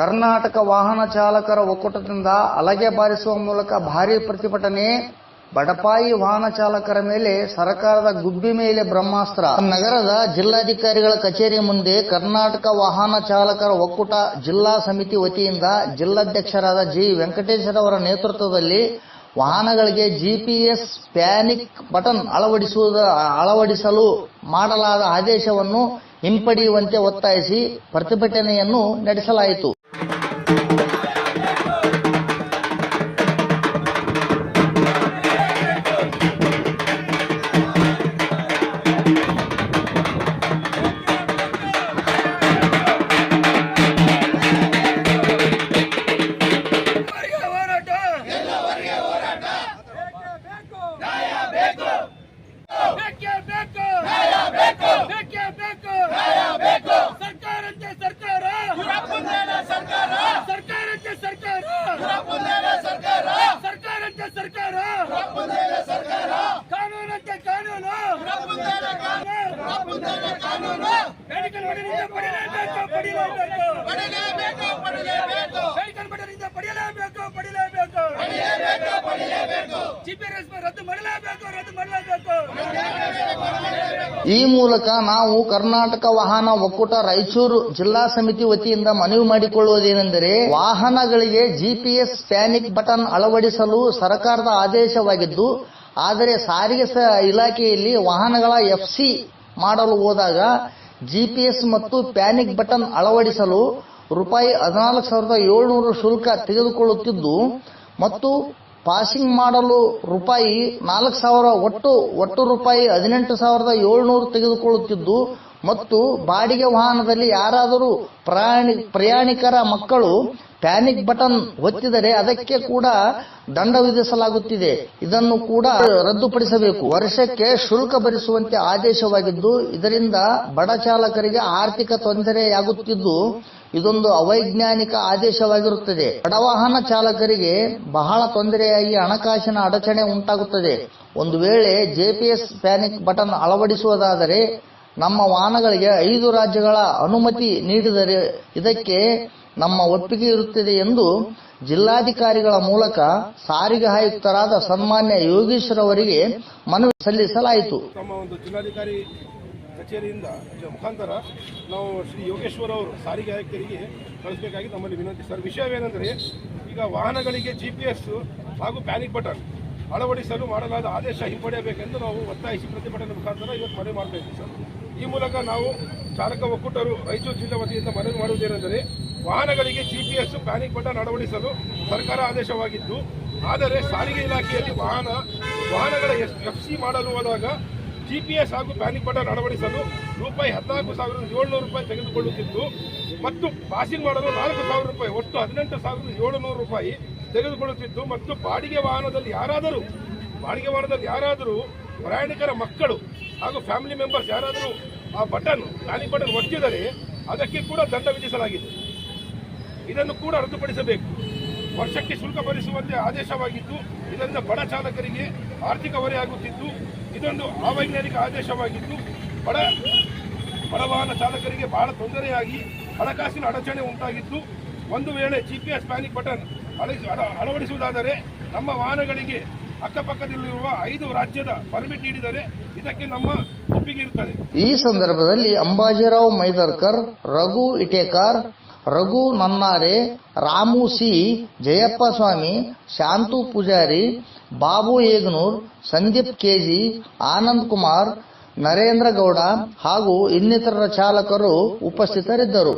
ಕರ್ನಾಟಕ ವಾಹನ ಚಾಲಕರ ಒಕ್ಕೂಟದಿಂದ ಅಲಗೆ ಬಾರಿಸುವ ಮೂಲಕ ಭಾರೀ ಪ್ರತಿಭಟನೆ, ಬಡಪಾಯಿ ವಾಹನ ಚಾಲಕರ ಮೇಲೆ ಸರ್ಕಾರದ ಗುಬ್ಬಿ ಮೇಲೆ ಬ್ರಹ್ಮಾಸ್ತ್ರ. ನಗರದ ಜಿಲ್ಲಾಧಿಕಾರಿಗಳ ಕಚೇರಿ ಮುಂದೆ ಕರ್ನಾಟಕ ವಾಹನ ಚಾಲಕರ ಒಕ್ಕೂಟ ಜಿಲ್ಲಾ ಸಮಿತಿ ವತಿಯಿಂದ ಜಿಲ್ಲಾಧ್ಯಕ್ಷರಾದ ಜಿ. ವೆಂಕಟೇಶ್ವರ ಅವರ ನೇತೃತ್ವದಲ್ಲಿ ವಾಹನಗಳಿಗೆ ಜಿಪಿಎಸ್ ಪ್ಯಾನಿಕ್ ಬಟನ್ ಅಳವಡಿಸುವುದ ಅಳವಡಿಸಲು ಮಾಡಲಾದ ಆದೇಶವನ್ನು ಹಿಂಪಡೆಯುವಂತೆ ಒತ್ತಾಯಿಸಿ ಪ್ರತಿಭಟನೆಯನ್ನು ನಡೆಸಲಾಯಿತು. ಈ ಮೂಲಕ ನಾವು ಕರ್ನಾಟಕ ವಾಹನ ಒಕ್ಕೂಟ ರಾಯಚೂರು ಜಿಲ್ಲಾ ಸಮಿತಿ ವತಿಯಿಂದ ಮನವಿ ಮಾಡಿಕೊಳ್ಳುವುದೇನೆಂದರೆ ವಾಹನಗಳಿಗೆ ಜಿಪಿಎಸ್ ಪ್ಯಾನಿಕ್ ಬಟನ್ ಅಳವಡಿಸಲು ಸರ್ಕಾರದ ಆದೇಶವಾಗಿದ್ದು ಆದರೆ ಸಾರಿಗೆ ಸ- ಇಲಾಖೆಯಲ್ಲಿ ವಾಹನಗಳ ಎಫ್ಸಿ ಮಾಡಲು ಹೋದಾಗ ಜಿಪಿಎಸ್ ಮತ್ತು ಪ್ಯಾನಿಕ್ ಬಟನ್ ಅಳವಡಿಸಲು ರೂಪಾಯಿ ಹದಿನಾಲ್ಕು ಸಾವಿರದ ಏಳ್ನೂರು ಶುಲ್ಕ ತೆಗೆದುಕೊಳ್ಳುತ್ತಿದ್ದು ಮತ್ತು ಪಾಸಿಂಗ್ ಮಾಡಲು ರೂಪಾಯಿ ನಾಲ್ಕು ಸಾವಿರ ಒಟ್ಟು ಒಟ್ಟು ರೂಪಾಯಿ ಹದಿನೆಂಟು ಸಾವಿರದ ಏಳ್ನೂರು ತೆಗೆದುಕೊಳ್ಳುತ್ತಿದ್ದು ಮತ್ತು ಬಾಡಿಗೆ ವಾಹನದಲ್ಲಿ ಯಾರಾದರೂ ಪ್ರಯಾಣಿ, ಪ್ರಯಾಣಿಕರ ಮಕ್ಕಳು ಪ್ಯಾನಿಕ್ ಬಟನ್ ಒತ್ತಿದರೆ ಅದಕ್ಕೆ ಕೂಡ ದಂಡ ವಿಧಿಸಲಾಗುತ್ತಿದೆ. ಇದನ್ನು ಕೂಡ ರದ್ದುಪಡಿಸಬೇಕು. ವರ್ಷಕ್ಕೆ ಶುಲ್ಕ ಭರಿಸುವಂತೆ ಆದೇಶವಾಗಿದ್ದು, ಇದರಿಂದ ಬಡ ಚಾಲಕರಿಗೆ ಆರ್ಥಿಕ ತೊಂದರೆಯಾಗುತ್ತಿದ್ದು, ಇದೊಂದು ಅವೈಜ್ಞಾನಿಕ ಆದೇಶವಾಗಿರುತ್ತದೆ. ಬಡವಾಹನ ಚಾಲಕರಿಗೆ ಬಹಳ ತೊಂದರೆಯಾಗಿ ಹಣಕಾಸಿನ ಅಡಚಣೆ ಉಂಟಾಗುತ್ತದೆ. ಒಂದು ವೇಳೆ ಜೆಪಿಎಸ್ ಪ್ಯಾನಿಕ್ ಬಟನ್ ಅಳವಡಿಸುವುದಾದರೆ ನಮ್ಮ ವಾಹನಗಳಿಗೆ ಐದು ರಾಜ್ಯಗಳ ಅನುಮತಿ ನೀಡಿದರೆ ಇದಕ್ಕೆ ನಮ್ಮ ಒಪ್ಪಿಗೆ ಇರುತ್ತದೆ ಎಂದು ಜಿಲ್ಲಾಧಿಕಾರಿಗಳ ಮೂಲಕ ಸಾರಿಗೆ ಆಯುಕ್ತರಾದ ಸನ್ಮಾನ್ಯ ಯೋಗೇಶ್ವರ ಅವರಿಗೆ ಮನವಿ ಸಲ್ಲಿಸಲಾಯಿತು. ನಮ್ಮ ಒಂದು ಜಿಲ್ಲಾಧಿಕಾರಿ ಕಚೇರಿಯಿಂದ ಮುಖಾಂತರ ನಾವು ಶ್ರೀ ಯೋಗೇಶ್ವರ ಅವರು ಸಾರಿಗೆ ಆಯುಕ್ತರಿಗೆ ಕಳಿಸಬೇಕಾಗಿ ನಮ್ಮಲ್ಲಿ ವಿನಂತಿ. ಸರ್, ವಿಷಯವೇನೆಂದರೆ ಈಗ ವಾಹನಗಳಿಗೆ ಜಿ ಪಿ ಎಸ್ ಹಾಗೂ ಪ್ಯಾನಿಕ್ ಬಟನ್ ಅಳವಡಿಸಲು ಮಾಡಲಾದ ಆದೇಶ ಹಿಂಪಡೆಯಬೇಕೆಂದು ನಾವು ಒತ್ತಾಯಿಸಿ ಪ್ರತಿಭಟನೆ ಮುಖಾಂತರ ಇವತ್ತು ಮನವಿ ಮಾಡ್ತಾ ಇದ್ದೀವಿ, ಸರ್. ಈ ಮೂಲಕ ನಾವು ಚಾಲಕ ಒಕ್ಕೂಟರು ರಾಯಚೂರು ಜಿಲ್ಲಾ ವತಿಯಿಂದ ಮನವಿ ಮಾಡುವುದೇನೆಂದರೆ ವಾಹನಗಳಿಗೆ G P S panic button ಅಳವಡಿಸಲು ಸರ್ಕಾರ ಆದೇಶವಾಗಿದ್ದು ಆದರೆ ಸಾರಿಗೆ ಇಲಾಖೆಯಲ್ಲಿ ವಾಹನ, ವಾಹನಗಳ ಎಫ್ ಸಿ ಮಾಡಲು ಹೋದಾಗ ಜಿಪಿಎಸ್ ಹಾಗೂ ಪ್ಯಾನಿಕ್ ಬಟನ್ ಅಳವಡಿಸಲು ರೂಪಾಯಿ ಹದಿನಾಲ್ಕು ಸಾವಿರದ ಏಳುನೂರು ರೂಪಾಯಿ ತೆಗೆದುಕೊಳ್ಳುತ್ತಿತ್ತು. ಮತ್ತು ಪಾಸಿಂಗ್ ಮಾಡಲು ನಾಲ್ಕು ಸಾವಿರ ರೂಪಾಯಿ, ಒಟ್ಟು ಹದಿನೆಂಟು ಸಾವಿರದ ಏಳುನೂರು ರೂಪಾಯಿ ತೆಗೆದುಕೊಳ್ಳುತ್ತಿತ್ತು. ಮತ್ತು ಬಾಡಿಗೆ ವಾಹನದಲ್ಲಿ ಯಾರಾದರೂ, ಬಾಡಿಗೆ ವಾಹನದಲ್ಲಿ ಯಾರಾದರೂ ಪ್ರಯಾಣಿಕರ ಮಕ್ಕಳು ಹಾಗೂ ಫ್ಯಾಮಿಲಿ ಮೆಂಬರ್ಸ್ ಯಾರಾದರೂ ಆ ಬಟನ್ ಪ್ಯಾನಿಕ್ ಬಟನ್ ಒತ್ತಿದರೆ ಅದಕ್ಕೆ ಕೂಡ ದಂಡ ವಿಧಿಸಲಾಗಿದೆ. ಇದನ್ನು ಕೂಡ ರದ್ದುಪಡಿಸಬೇಕು. ವರ್ಷಕ್ಕೆ ಶುಲ್ಕ ಭರಿಸುವಂತೆ ಆದೇಶವಾಗಿದ್ದು, ಇದರಿಂದ ಬಡ ಚಾಲಕರಿಗೆ ಆರ್ಥಿಕ ಹೊರೆ ಆಗುತ್ತಿದ್ದು, ಇದೊಂದು ಅವೈಜ್ಞಾನಿಕ ಆದೇಶವಾಗಿದ್ದು, ಬಡ ಬಡ ವಾಹನ ಚಾಲಕರಿಗೆ ಬಹಳ ತೊಂದರೆಯಾಗಿ ಹಣಕಾಸಿನ ಅಡಚಣೆ ಉಂಟಾಗಿದ್ದು, ಒಂದು ವೇಳೆ ಜಿಪಿಎಸ್ ಪ್ಯಾನಿಕ್ ಬಟನ್ ಅಳ- ಅಳವಡಿಸುವುದಾದರೆ ನಮ್ಮ ವಾಹನಗಳಿಗೆ ಅಕ್ಕಪಕ್ಕದಲ್ಲಿರುವ ಐದು ರಾಜ್ಯದ ಪರ್ಮಿಟ್ ನೀಡಿದರೆ ಇದಕ್ಕೆ ನಮ್ಮ ಒಪ್ಪಿಗೆ ಇರುತ್ತದೆ. ಈ ಸಂದರ್ಭದಲ್ಲಿ Ambajirao Maidarkar, Raghu Itekar, Raghu Nannare, Ramu C, Jayappa Swami, Shantu Pujari, Babu Eganur, Sandeep K G, Anand Kumar, Narendra Gowda ಹಾಗೂ ಇನ್ನಿತರ ಚಾಲಕರು ಉಪಸ್ಥಿತರಿದ್ದರು.